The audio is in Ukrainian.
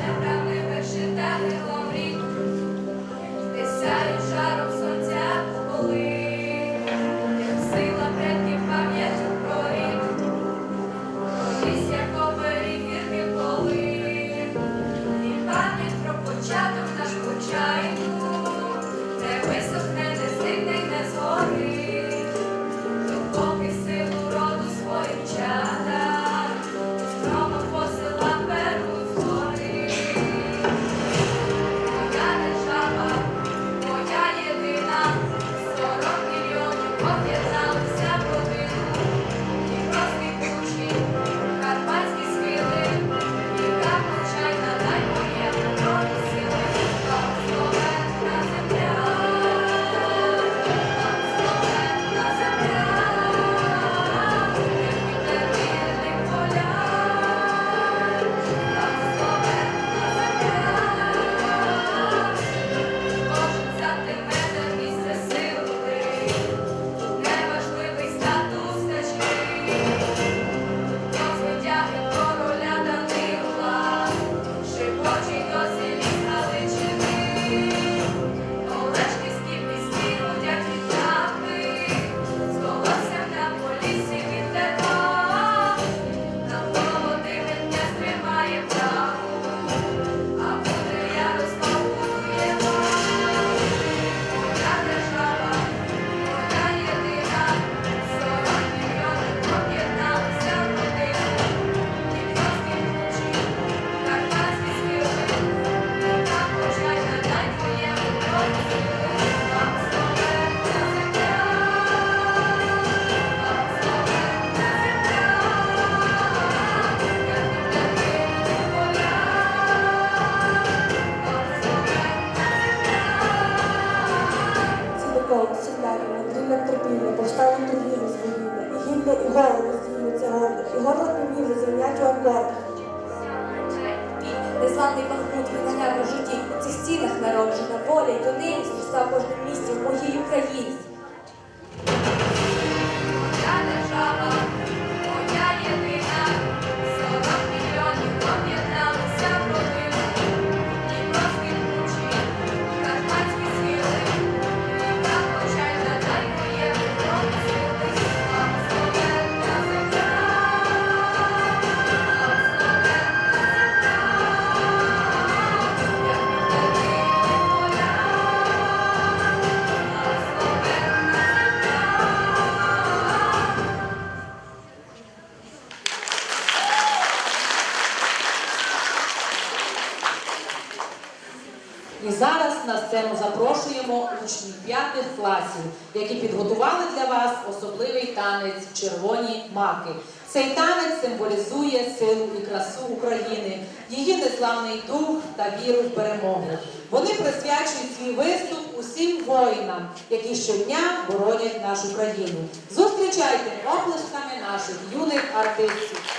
Thank you. впевненості в ціганах і горло півніжу землячого плету. Незламний Бахмут виганяв у житті у цих стінах народжена воля й донині зростав кожному місті в моїй Україні. І зараз на сцену запрошуємо учнів п'ятих класів, які підготували для вас особливий танець червоні маки. Цей танець символізує силу і красу України, її незламний дух та віру в перемогу. Вони присвячують свій виступ усім воїнам, які щодня боронять нашу країну. Зустрічайте оплесками наших юних артистів.